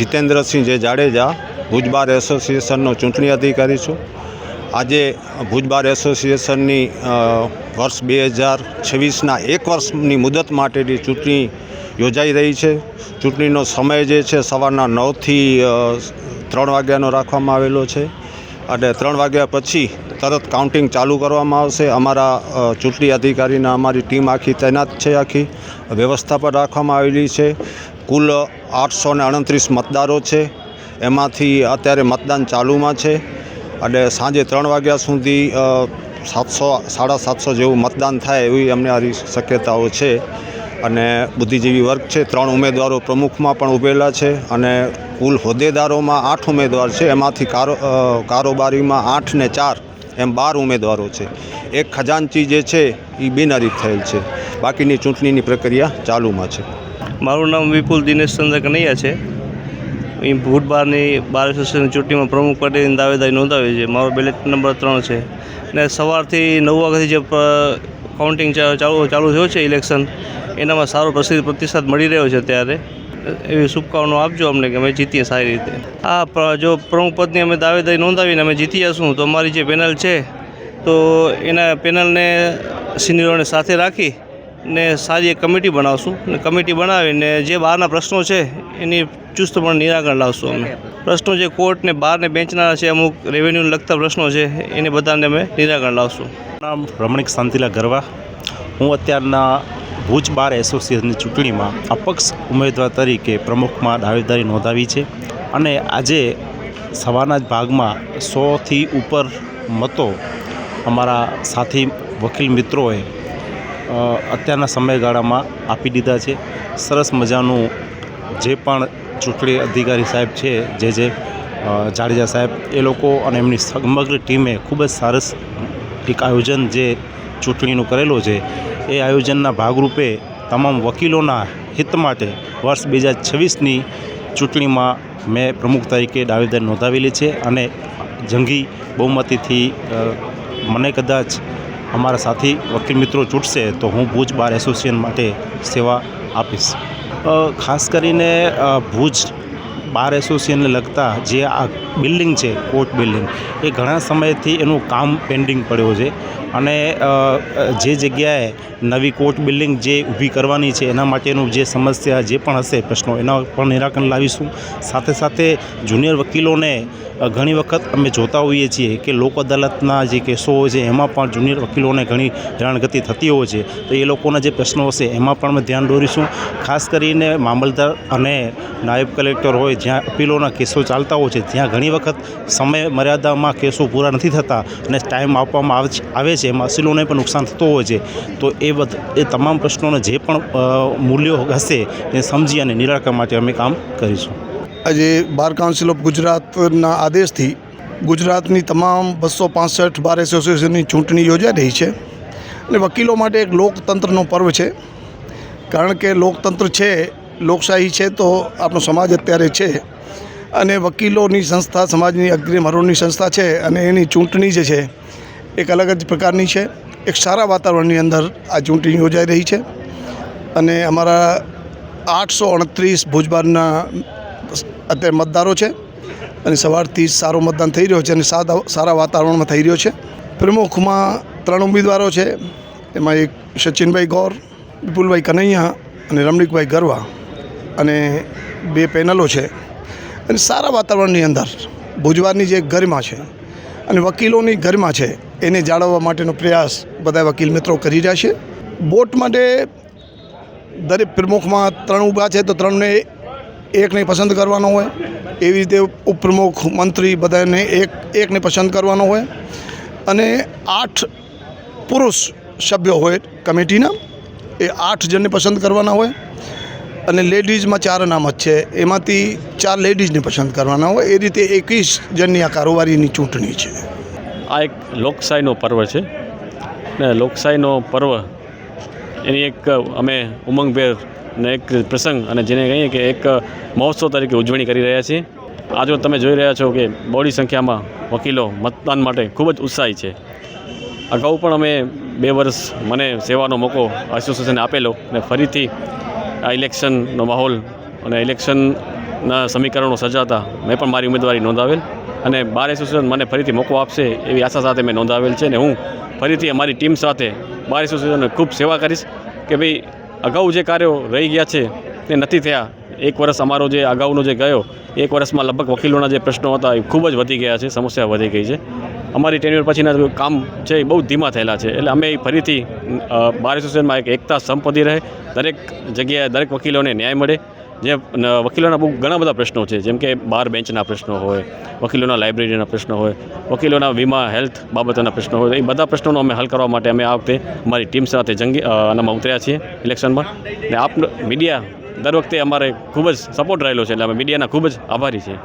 જીતેન્દ્રસિંહ જે જાડેજા ભુજ બાર એસોસિએશનનો ચૂંટણી અધિકારી છું. આજે ભુજ બાર એસોસિએશનની વર્ષ બે હજાર છવ્વીસના એક વર્ષની મુદત માટેની ચૂંટણી યોજાઈ રહી છે. ચૂંટણીનો સમય જે છે સવારના નવથી ત્રણ વાગ્યાનો રાખવામાં આવેલો છે અને ત્રણ વાગ્યા પછી તરત કાઉન્ટિંગ ચાલુ કરવામાં આવશે. અમારા ચૂંટણી અધિકારીના અમારી ટીમ આખી તૈનાત છે, આખી વ્યવસ્થા પર રાખવામાં આવેલી છે. કુલ આઠસો ને અડત્રીસ મતદારો છે. એમાંથી અત્યારે મતદાન ચાલુમાં છે. અને સાંજે ત્રણ વાગ્યા સુધી સાતસો, સાડા સાતસો જેવું મતદાન થાય એવી અમને આરી શક્યતાઓ છે. અને બુદ્ધિજીવી વર્ગ છે. ત્રણ ઉમેદવારો પ્રમુખમાં પણ ઉભેલા છે અને કુલ હોદ્દેદારોમાં આઠ ઉમેદવાર છે. એમાંથી કારો કારોબારીમાં આઠ ને ચાર એમ બાર ઉમેદવારો છે. એક ખજાનચી જે છે એ બિનહરીફ થયેલ છે. બાકીની ચૂંટણીની પ્રક્રિયા ચાલુમાં છે. મારું નામ વિપુલ દિનેશ ચંદ્ર કનૈયા છે. અહીં ભૂટ બારની બાર એસોસિએશનની ચૂંટણીમાં પ્રમુખ પદેની દાવેદારી નોંધાવી છે. મારો બેલેટ નંબર ત્રણ છે. ને સવારથી નવ વાગ્યાથી જે કાઉન્ટિંગ ચાલુ ચાલુ થયો છે ઇલેક્શન એનામાં સારો પ્રસિદ્ધ પ્રતિસાદ મળી રહ્યો છે ત્યારે એવી શુભકામનાઓ આપજો અમને કે અમે જીતીએ સારી રીતે. આ જો પ્રમુખ પદની અમે દાવેદારી નોંધાવીને અમે જીતી જશું, તો અમારી જે પેનલ છે, તો એના પેનલને સિનિયરોને સાથે રાખી ને સારી એક કમિટી બનાવશું. ને કમિટી બનાવીને જે બહારના પ્રશ્નો છે, એની ચુસ્તપણે નિરાકરણ લાવશું અમે. પ્રશ્નો જે કોર્ટને બહારને બેંચના છે, અમુક રેવન્યુને લગતા પ્રશ્નો છે, એને બધાને અમે નિરાકરણ લાવશું. નામ રમણીક શાંતિલા ગરવા. હું અત્યારના ભુજ બાર એસોસિએશનની ચૂંટણીમાં અપક્ષ ઉમેદવાર તરીકે પ્રમુખમાં દાવેદારી નોંધાવી છે અને આજે સવારના જ ભાગમાં સોથી ઉપર મતો અમારા સાથી વકીલ મિત્રોએ અત્યારના સમયગાળામાં આપી દીધા છે. સરસ મજાનું જે પણ ચૂંટણી અધિકારી સાહેબ છે, જે જે જાડેજા સાહેબ, એ લોકો અને એમની સમગ્ર ટીમે ખૂબ જ સરસ એક આયોજન જે ચૂંટણીનું કરેલું છે, એ આયોજનના ભાગરૂપે તમામ વકીલોના હિત માટે વર્ષ બે હજાર છવ્વીસની ચૂંટણીમાં મેં પ્રમુખ તરીકે દાવેદારી નોંધાવેલી છે અને જંગી બહુમતીથી મને કદાચ અમારા સાથી વકીલ મિત્રો ચૂંટશે તો હું ભુજ બાર એસોસિએશન માટે સેવા આપીશ. ખાસ કરીને ભુજ બાર એસોસિએશનને લગતા જે આ બિલ્ડિંગ છે, કોર્ટ બિલ્ડિંગ. એ ઘણા સમયથી એનું કામ પેન્ડિંગ પડ્યો છે અને જે જગ્યાએ નવી કોર્ટ બિલ્ડિંગ જે ઊભી કરવાની છે, એના માટેનું જે સમસ્યા જે પણ હશે, પ્રશ્નો એના પણ નિરાકરણ લાવીશું. સાથે સાથે જુનિયર વકીલોને ઘણી વખત અમે જોતા હોઈએ છીએ કે લોક અદાલતના જે કેસો હોય છે, એમાં પણ જુનિયર વકીલોને ઘણી હેરાનગતિ થતી હોય છે. તો એ લોકોના જે પ્રશ્નો હશે, એમાં પણ અમે ધ્યાન દોરીશું. ખાસ કરીને મામલતદાર અને નાયબ કલેક્ટર હોય, જ્યાં અપીલોના કેસો ચાલતા હોય છે, ત્યાં ઘણી વખત સમય મર્યાદામાં કેસો પૂરા નથી થતા અને ટાઈમ આપવામાં આવે છે- એમાં અસીલોને પણ નુકસાન થતું હોય છે. તો એ બધ એ તમામ પ્રશ્નોને જે પણ મૂલ્યો હશે એ સમજી અને નિરાકરણ માટે અમે કામ કરીશું. આજે બાર કાઉન્સિલ ઓફ ગુજરાતના આદેશથી ગુજરાતની તમામ બસો પાસઠ બાર એસોસિએશનની ચૂંટણી યોજાઈ રહી છે અને વકીલો માટે એક લોકતંત્રનો પર્વ છે. કારણ કે લોકતંત્ર છે, લોકશાહી છે તો આપણો સમાજ અત્યારે છે. અને વકીલોની સંસ્થા, સમાજની અગ્રમરોની સંસ્થા છે અને એની ચૂંટણી જે છે, એક અલગ જ પ્રકારની છે. એક સારા વાતાવરણની અંદર આ ચૂંટણી યોજાઈ રહી છે. અને અમારા આઠસો અડત્રીસ ભુજબારના અત્યારે મતદારો છે અને સવારથી સારું મતદાન થઈ રહ્યો છે અને સારા વાતાવરણમાં થઈ રહ્યો છે. પ્રમુખમાં ત્રણ ઉમેદવારો છે. એમાં એક સચિનભાઈ ગૌર, વિપુલભાઈ કનૈયા અને રમણીકભાઈ ગરવા અને બે પેનલો છે. અને સારા વાતાવરણની અંદર ભુજવારની જે ગરિમા છે અને વકીલોની ગરિમા છે, એને જાળવવા માટેનો પ્રયાસ બધા વકીલ મિત્રો કરી રહ્યા છે. બોટ માટે દરેક પ્રમુખમાં ત્રણ ઊભા છે, તો ત્રણને એકને પસંદ કરવાનો હોય. એવી રીતે ઉપપ્રમુખ, મંત્રી બધાને એક એકને પસંદ કરવાનો હોય. અને આઠ પુરુષ સભ્યો હોય કમિટીના, એ આઠ જણને પસંદ કરવાના હોય. અને લેડીઝમાં ચાર અનામત છે. એમાંથી ચાર લેડીઝને પસંદ કરવાના હોય. એ રીતે એકવીસ જણની આ કારોબારીની ચૂંટણી છે. આ એક લોકશાહીનો પર્વ છે. ને લોકશાહીનો પર્વ એની એક, અમે ઉમંગભેર ને એક પ્રસંગ અને જેને કહીએ કે એક મહોત્સવ તરીકે ઉજવણી કરી રહ્યા છીએ. આજે તમે જોઈ રહ્યા છો કે બહોળી સંખ્યામાં વકીલો મતદાન માટે ખૂબ જ ઉત્સાહી છે. અગાઉ પણ અમે બે વર્ષ મને સેવાનો મોકો એસોસિએશને આપેલો અને ફરીથી આ ઇલેક્શનનો માહોલ અને ઇલેક્શનના સમીકરણો સજાતા મેં પણ મારી ઉમેદવારી નોંધાવેલ અને બાર એસોસિએશન મને ફરીથી મોકો આપશે એવી આશા સાથે મેં નોંધાવેલ છે અને હું ફરીથી અમારી ટીમ સાથે બાર એસોસિએશનને ખૂબ સેવા કરીશ કે ભાઈ અગાઉ જે કાર્યો રહી ગયા છે તે નથી થયા. એક વર્ષ અમારો જે અગાઉનો જે ગયો, એક વર્ષમાં લગભગ વકીલોના જે પ્રશ્નો હતા એ ખૂબ જ વધી ગયા છે, સમસ્યા વધી ગઈ છે. અમારી ટેન્યુર પછીના કામ છે એ બહુ ધીમા થયેલા છે. એટલે અમે ફરીથી બાર એસોસિએશનમાં એક એકતા સંપત્તિ રહે, દરેક જગ્યાએ દરેક વકીલોને ન્યાય મળે. જે વકીલોના બહુ ઘણા બધા પ્રશ્નો છે, જેમ કે બાર બેન્ચના પ્રશ્નો હોય, વકીલોના લાઇબ્રેરીના પ્રશ્નો હોય, વકીલોના વીમા, હેલ્થ બાબતોના પ્રશ્નો હોય, એ બધા પ્રશ્નોનો અમે હલ કરવા માટે અમે આ વખતે અમારી ટીમ સાથે જંગી આનામાં ઉતર્યા છીએ ઇલેક્શનમાં. ને આપ મીડિયા દર વખતે અમારે ખૂબ જ સપોર્ટ રહેલો છે, એટલે અમે મીડિયાના ખૂબ જ આભારી છીએ.